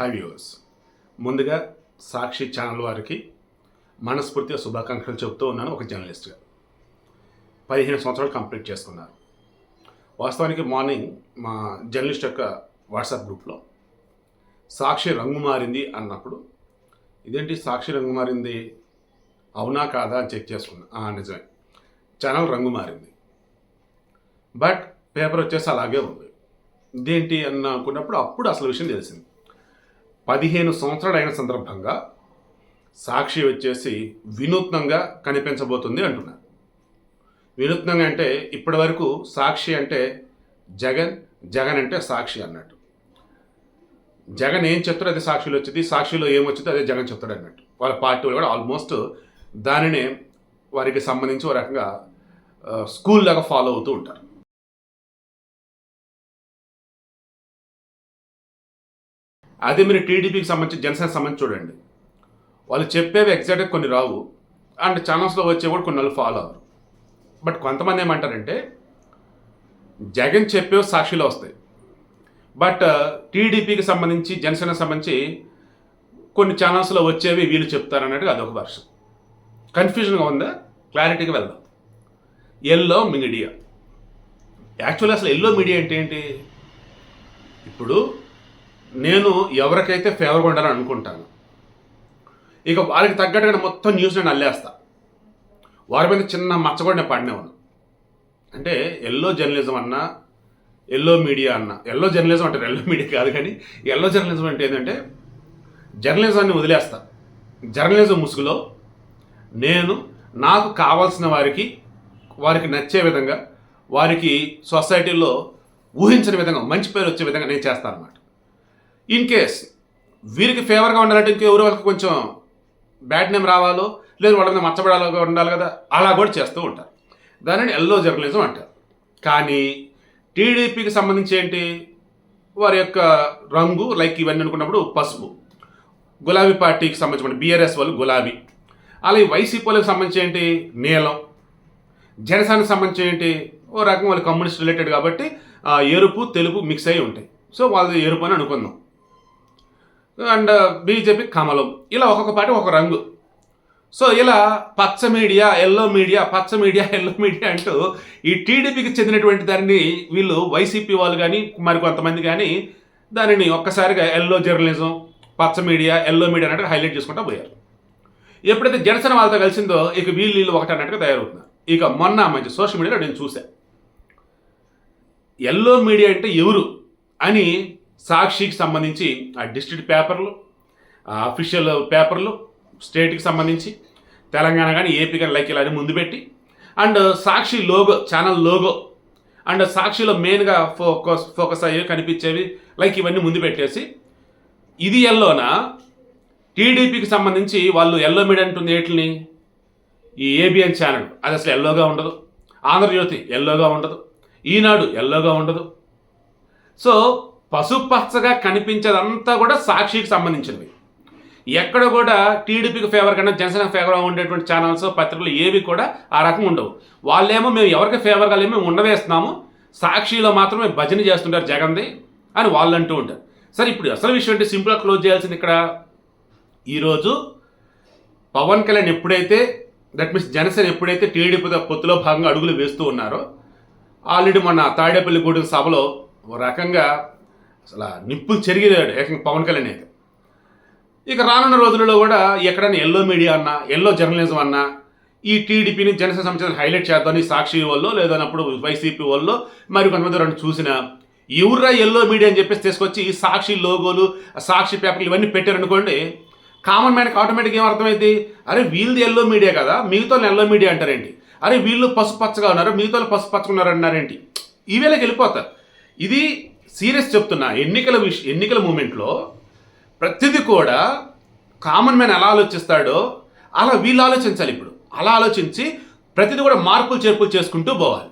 Hi viewers ముందుగా సాక్షి channel వారికి మనస్ఫూర్తిగా శుభాకాంక్షలు చెబుతూ ఉన్నాను ఒక జర్నలిస్ట్గా. పదిహేను సంవత్సరాలు కంప్లీట్ చేసుకున్నారు. వాస్తవానికి మార్నింగ్ మా జర్నలిస్ట్ యొక్క వాట్సాప్ గ్రూప్లో సాక్షి రంగు మారింది అన్నప్పుడు ఇదేంటి సాక్షి రంగు మారింది? అవునా కాదా అని చెక్ చేసుకున్నా. నిజమే. ఛానల్ రంగు మారింది. బట్ పేపర్ వచ్చేసి అలాగే ఉంది. ఇదేంటి అని అనుకున్నప్పుడు అప్పుడు అసలు విషయం తెలిసింది. పదిహేను సంవత్సరాలు అయిన సందర్భంగా సాక్షి వచ్చేసి వినూత్నంగా కనిపించబోతుంది అంటున్నారు వినూత్నంగా అంటే ఇప్పటి వరకు సాక్షి అంటే జగన్ జగన్ అంటే సాక్షి అన్నట్టు. జగన్ ఏం చెప్తాడో అది సాక్షిలో వచ్చింది సాక్షిలో ఏమొచ్చిందో అదే జగన్ చెప్తాడు అన్నట్టు. వాళ్ళ పార్టీ వాళ్ళు కూడా ఆల్మోస్ట్ దానినే వారికి సంబంధించి ఒక రకంగా స్కూల్ లాగా ఫాలో అవుతూ ఉంటారు. అదే మీరు టీడీపీకి సంబంధించి జనసేనకి సంబంధించి చూడండి. వాళ్ళు చెప్పేవి ఎగ్జాక్ట్గా కొన్ని రావు. అండ్ ఛానల్స్లో వచ్చే కూడా కొన్ని వాళ్ళు ఫాలో అవ్వరు. బట్ కొంతమంది ఏమంటారంటే జగన్ చెప్పేవి సాక్షిలో వస్తాయి. బట్ uh, టీడీపీకి సంబంధించి జనసేన సంబంధించి కొన్ని ఛానల్స్లో వచ్చేవి వీళ్ళు చెప్తారన్నట్టుగా అదొక వర్షం. కన్ఫ్యూజన్గా ఉందా? క్లారిటీగా వెళ్దాం. ఎల్లో మీడియా యాక్చువల్ అసలు ఎల్లో మీడియా అంటే ఏంటి? ఇప్పుడు నేను ఎవరికైతే ఫేవర్గా ఉండాలని అనుకుంటాను. ఇక వారికి తగ్గట్టుగా మొత్తం న్యూస్ నేను అల్లేస్తా. వారి మీద చిన్న మచ్చ కూడా నేను పడినేవాను అంటే ఎల్లో జర్నలిజం అన్నా ఎల్లో మీడియా అన్న ఎల్లో జర్నలిజం అంటే ఎల్లో మీడియా కాదు కానీ ఎల్లో జర్నలిజం అంటే ఏంటంటే జర్నలిజాన్ని వదిలేస్తా. జర్నలిజం ముసుగులో నేను నాకు కావాల్సిన వారికి వారికి నచ్చే విధంగా వారికి సొసైటీలో ఊహించిన విధంగా మంచి పేరు వచ్చే విధంగా నేను చేస్తాను అన్నమాట ఇన్ కేస్ వీరికి ఫేవర్గా ఉండాలంటే ఇంకెవరి వాళ్ళకి కొంచెం బ్యాడ్ నేమ్ రావాలో లేదు వాళ్ళ మీద మచ్చబడాలో ఉండాలి కదా అలా కూడా చేస్తూ ఉంటారు. దానిని ఎల్లో జర్నలిజం అంటారు. కానీ టీడీపీకి సంబంధించి ఏంటి? వారి యొక్క రంగు లైక్ ఇవన్నీ అనుకున్నప్పుడు పసుపు. గులాబీ పార్టీకి సంబంధించిన బీఆర్ఎస్ వాళ్ళు గులాబీ. అలాగే వైసీపీ వాళ్ళకి సంబంధించి ఏంటి? నీలం. జనసేనకు సంబంధించి ఏంటి? ఓ రకం వాళ్ళు కమ్యూనిస్ట్ రిలేటెడ్ కాబట్టి ఆ, ఎరుపు తెలుపు మిక్స్ అయి ఉంటాయి. సో వాళ్ళది ఎరుపు అని అనుకుందాం. అండ్ బీజేపీ కమలం. ఇలా ఒక్కొక్క పార్టీ ఒక రంగు. సో ఇలా పచ్చ మీడియా ఎల్లో మీడియా పచ్చ మీడియా ఎల్లో మీడియా అంటూ ఈ టీడీపీకి చెందినటువంటి దాన్ని వీళ్ళు వైసీపీ వాళ్ళు కానీ మరికొంతమంది కానీ దానిని ఒక్కసారిగా ఎల్లో జర్నలిజం పచ్చ మీడియా ఎల్లో మీడియా అన్నట్టు హైలైట్ చేసుకుంటూ పోయారు. ఎప్పుడైతే జనసేన వాళ్ళతో కలిసిందో ఇక వీళ్ళు వీళ్ళు ఒకటి అన్నట్టుగా తయారవుతున్నారు. ఇక మొన్న మంచి సోషల్ మీడియాలో నేను చూశాను ఎల్లో మీడియా అంటే ఎవరు అని సాక్షికి సంబంధించి ఆ డిస్ట్రిక్ట్ పేపర్లు అఫీషియల్ పేపర్లు స్టేట్కి సంబంధించి తెలంగాణ కానీ ఏపీ కానీ లైక్ ఇలా ముందు పెట్టి and Sakshi logo channel logo and సాక్షిలో మెయిన్గా ఫోకస్ ఫోకస్ అయ్యి కనిపించేవి లైక్ ఇవన్నీ ముందు పెట్టేసి ఇది ఎల్లోన? టీడీపీకి సంబంధించి వాళ్ళు ఎల్లో మీడియా అంటుంది ఏటిని? ఈ ఏబిఎన్ ఛానల్ అది అసలు ఎల్లోగా ఉండదు. ఆంధ్రజ్యోతి ఎల్లోగా ఉండదు. ఈనాడు ఎల్లోగా ఉండదు. సో పసుపచ్చగా కనిపించేదంతా కూడా సాక్షికి సంబంధించినవి. ఎక్కడ కూడా టీడీపీకి ఫేవర్ కన్నా జనసేన ఫేవర్గా ఉండేటువంటి ఛానల్స్ పత్రికలు ఏవి కూడా ఆ రకం ఉండవు. వాళ్ళేమో మేము ఎవరికి ఫేవర్గా లేమో మేము ఉండవేస్తున్నాము. సాక్షిలో మాత్రమే భజన చేస్తుంటారు జగన్ది అని వాళ్ళు అంటూ ఉంటారు. సరే ఇప్పుడు అసలు విషయం అంటే సింపుల్గా క్లోజ్ చేయాల్సింది ఇక్కడ. ఈరోజు పవన్ కళ్యాణ్ ఎప్పుడైతే దట్ మీన్స్ జనసేన ఎప్పుడైతే టీడీపీ పొత్తులో భాగంగా అడుగులు వేస్తూ ఉన్నారో ఆల్రెడీ మొన్న తాడేపల్లిగూడెం సభలో ఓ రకంగా అసలు నిప్పులు చెరిగినాడు ఏకంగా పవన్ కళ్యాణ్ అయితే. ఇక రానున్న రోజులలో కూడా ఎక్కడైనా ఎల్లో మీడియా అన్నా ఎల్లో జర్నలిజం అన్నా ఈ టీడీపీని జనసేన సంబంధించిన హైలైట్ చేద్దామని సాక్షి వాళ్ళు లేదన్నప్పుడు వైసీపీ వాళ్ళు మరి కొంతమంది రెండు చూసిన ఎవరురా ఎల్లో మీడియా అని చెప్పేసి తీసుకొచ్చి ఈ సాక్షి లోగోలు సాక్షి పేపర్లు ఇవన్నీ పెట్టారనుకోండి కామన్ మ్యాన్కి ఆటోమేటిక్ ఏం అర్థమైంది అరే వీళ్ళది ఎల్లో మీడియా కదా మిగతా ఎల్లో మీడియా అంటారేంటి? అరే వీళ్ళు పసుపచ్చగా ఉన్నారు మిగతా పసుపచ్చగా ఉన్నారు అన్నారేంటి ఈవేళకి వెళ్ళిపోతారు. ఇది సీరియస్ చెప్తున్నా ఎన్నికల విష ఎన్నికల మూమెంట్లో ప్రతిదీ కూడా కామన్ మ్యాన్ ఎలా ఆలోచిస్తాడో అలా వీళ్ళు ఆలోచించాలి ఇప్పుడు. అలా ఆలోచించి ప్రతిదీ కూడా మార్పులు చేర్పులు చేసుకుంటూ పోవాలి.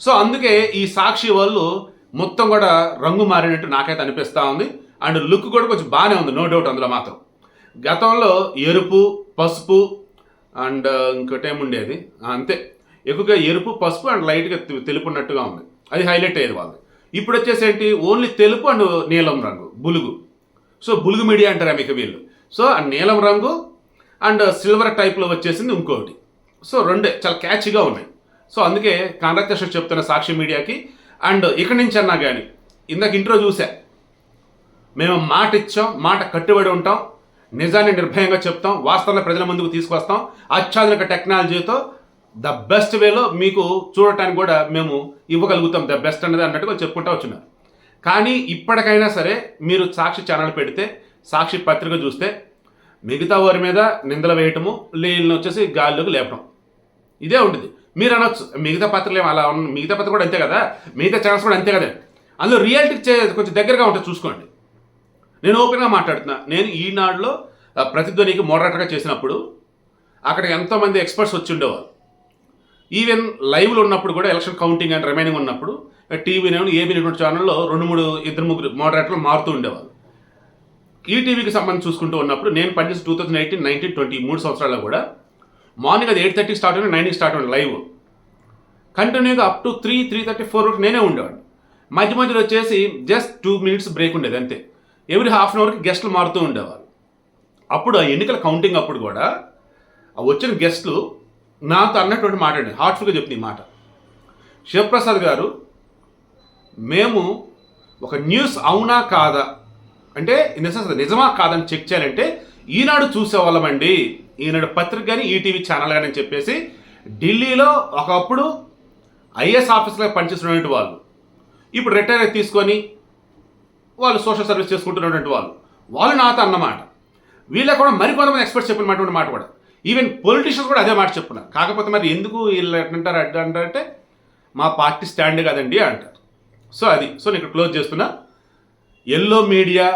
సో అందుకే ఈ సాక్షి వాళ్ళు మొత్తం కూడా రంగు మారినట్టు నాకైతే అనిపిస్తూ ఉంది. అండ్ లుక్ కూడా కొంచెం బాగానే ఉంది నో డౌట్ అందులో మాత్రం. గతంలో ఎరుపు పసుపు అండ్ ఇంకోటి ఏముండేది? అంతే. ఎక్కువగా ఎరుపు పసుపు అండ్ లైట్గా తెలుపున్నట్టుగా ఉంది. అది హైలైట్ అయ్యేది వాళ్ళు ఇప్పుడు వచ్చేసేంటి? ఓన్లీ తెలుపు అండ్ నీలం రంగు బులుగు. సో బులుగు మీడియా అంటారు మీకు వీళ్ళు. సో ఆ నీలం రంగు అండ్ సిల్వర్ టైప్లో వచ్చేసింది ఇంకొకటి సో రెండే చాలా క్యాచ్గా ఉన్నాయి. సో అందుకే కాంట్రాక్టర్ చెప్తున్న సాక్షి మీడియాకి అండ్ ఇక్కడి నుంచి అన్నా కానీ ఇందాక ఇంట్రో చూసా. మేము మాట ఇచ్చాం మాట కట్టుబడి ఉంటాం నిజాన్ని నిర్భయంగా చెప్తాం వాస్తవాన్ని ప్రజల ముందుకు తీసుకొస్తాం అత్యాధునిక టెక్నాలజీతో ద బెస్ట్ వేలో మీకు చూడటానికి కూడా మేము ఇవ్వగలుగుతాం ద బెస్ట్ అన్నది అన్నట్టుగా చెప్పుకుంటూ వచ్చినారు. కానీ ఇప్పటికైనా సరే మీరు సాక్షి ఛానల్ పెడితే సాక్షి పత్రిక చూస్తే మిగతా వారి మీద నిందలు వేయటము వీళ్ళని వచ్చేసి గాల్లోకి లేపడం ఇదే ఉంటుంది మీరు అనొచ్చు మిగతా పత్రికలు ఏం అలా ఉన్న మిగతా పత్రిక కూడా అంతే కదా? మిగతా ఛానల్స్ కూడా అంతే కదా? అందులో రియాలిటీ చే కొంచెం దగ్గరగా ఉంటుంది చూసుకోండి. నేను ఓపెన్గా మాట్లాడుతున్నా. నేను ఈనాడులో ప్రతిధ్వనికి మోడరేటర్గా చేసినప్పుడు అక్కడ ఎంతోమంది ఎక్స్పర్ట్స్ వచ్చి ఉండేవారు ఈవెన్ లైవ్లో ఉన్నప్పుడు కూడా ఎలక్షన్ కౌంటింగ్ అండ్ రిమైనింగ్ ఉన్నప్పుడు టీవీ నేను ఏబీ నెట్వర్క్ ఛానల్లో రెండు మూడు ఇద్దరు ముగ్గురు మోడరేటర్లు మారుతూ ఉండేవాళ్ళు. ఈటీవీకి సంబంధించి చూసుకుంటూ ఉన్నప్పుడు నేను పనిచేసి two thousand eighteen nineteen twenty మూడు సంవత్సరాల్లో కూడా మార్నింగ్ అది ఎయిట్ థర్టీ స్టార్ట్ అయినా నైన్కి స్టార్ట్ అయింది లైవ్ కంటిన్యూగా up to three three thirty four వరకు నేనే ఉండేవాడు మధ్య మధ్యలో వచ్చేసి జస్ట్ టూ మినిట్స్ బ్రేక్ ఉండేది అంతే. ఎవ్రీ హాఫ్ అన్ అవర్కి గెస్ట్లు మారుతూ ఉండేవారు అప్పుడు ఆ ఎన్నికల కౌంటింగ్ అప్పుడు కూడా వచ్చిన గెస్ట్లు నాతో అన్నటువంటి మాట అండి. హార్ట్ఫుల్గా చెప్తుంది ఈ మాట. శివప్రసాద్ గారు మేము ఒక న్యూస్ అవునా కాదా? అంటే ఇన్ సెన్స్ నిజమా కాదని చెక్ చేయాలంటే ఈనాడు చూసేవాళ్ళమండి ఈనాడు పత్రిక కానీ ఈటీవీ ఛానల్ కానీ అని చెప్పేసి ఢిల్లీలో ఒకప్పుడు ఐఏఎస్ ఆఫీసర్గా పనిచేస్తున్నటువంటి వాళ్ళు ఇప్పుడు రిటైర్ అయి తీసుకొని వాళ్ళు సోషల్ సర్వీస్ చేసుకుంటున్నటువంటి వాళ్ళు వాళ్ళు నాతో అన్నమాట. వీళ్ళకి కూడా మరికొంతమంది ఎక్స్పర్ట్స్ చెప్పినటువంటి మాట కూడా. ఈవెన్ పొలిటీషియన్స్ కూడా అదే మాట చెప్పున్నారు కాకపోతే మరి ఎందుకు వీళ్ళు ఎట్లంటారు అడ్డు అంటారంటే మా పార్టీ స్టాండ్ కదండి అంటారు. సో అది సో నేను ఇక్కడ క్లోజ్ చేస్తున్నా. ఎల్లో మీడియా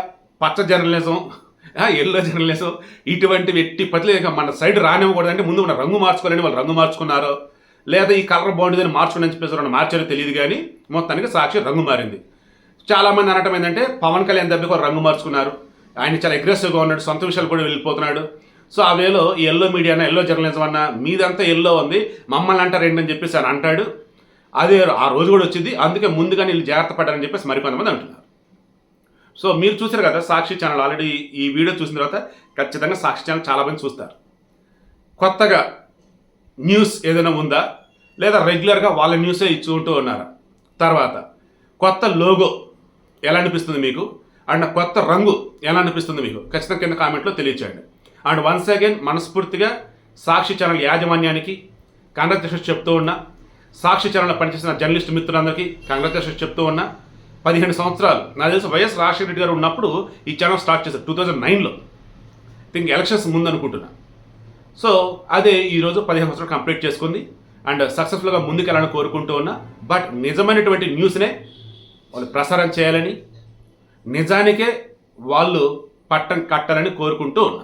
పచ్చ జర్నలిజం ఎల్లో జర్నలిజం ఇటువంటి వ్యక్తి పట్ల ఇక మన సైడ్ రానివ్వకూడదంటే ముందు మన రంగు మార్చుకోవాలని వాళ్ళు రంగు మార్చుకున్నారో లేదా ఈ కలర్ బాగుంటుందని మార్చుకుని అని చెప్పేసి వాళ్ళు మార్చారో తెలియదు కానీ మొత్తానికి సాక్షి రంగు మారింది. చాలామంది అనటం ఏంటంటే పవన్ కళ్యాణ్ దెబ్బకి ఒక రంగు మార్చుకున్నారు. ఆయన చాలా అగ్రెసివ్గా ఉన్నాడు సొంత విషయాలు కూడా వెళ్ళిపోతున్నాడు. సో ఆ వేలో ఈ ఎల్లో మీడియా అన్న ఎల్లో జర్నలిజం అన్న మీదంతా ఎల్లో ఉంది మమ్మల్ని అంటారు ఏంటని చెప్పేసి అని అంటాడు. అదే ఆ రోజు కూడా వచ్చింది అందుకే ముందుగా వీళ్ళు జాగ్రత్త పడ్డారని చెప్పేసి మరికొంతమంది అంటున్నారు. సో మీరు చూసారు కదా సాక్షి ఛానల్ ఆల్రెడీ ఈ వీడియో చూసిన తర్వాత ఖచ్చితంగా సాక్షి ఛానల్ చాలామంది చూస్తారు. కొత్తగా న్యూస్ ఏదైనా ఉందా? లేదా రెగ్యులర్గా వాళ్ళ న్యూసే ఇచ్చుకుంటూ ఉన్నారా? తర్వాత కొత్త లోగో ఎలా అనిపిస్తుంది మీకు? అండ్ కొత్త రంగు ఎలా అనిపిస్తుంది మీకు? ఖచ్చితంగా కింద కామెంట్లో తెలియచేయండి. అండ్ వన్స్ అగైన్ మనస్ఫూర్తిగా సాక్షి ఛానల్ యాజమాన్యానికి కంగ్రాచులేషన్స్ చెప్తూ ఉన్నా సాక్షి ఛానల్ పనిచేసిన జర్నలిస్ట్ మిత్రులందరికీ కంగ్రాచులేషన్స్ చెప్తూ ఉన్నా పదిహేను సంవత్సరాలు నాకు తెలిసి వైఎస్ రాజశేఖర రెడ్డి గారు ఉన్నప్పుడు ఈ ఛానల్ స్టార్ట్ చేశారు టూ థౌజండ్ నైన్లో. థింక్ ఎలక్షన్స్ ముందు అనుకుంటున్నా సో అదే ఈరోజు పదిహేను సంవత్సరాలు కంప్లీట్ చేసుకుంది అండ్ సక్సెస్ఫుల్గా ముందుకెళ్ళాలని కోరుకుంటూ ఉన్నా. బట్ నిజమైనటువంటి న్యూస్నే వాళ్ళు ప్రసారం చేయాలని నిజానికే వాళ్ళు పట్టం కట్టాలని కోరుకుంటూ ఉన్నా.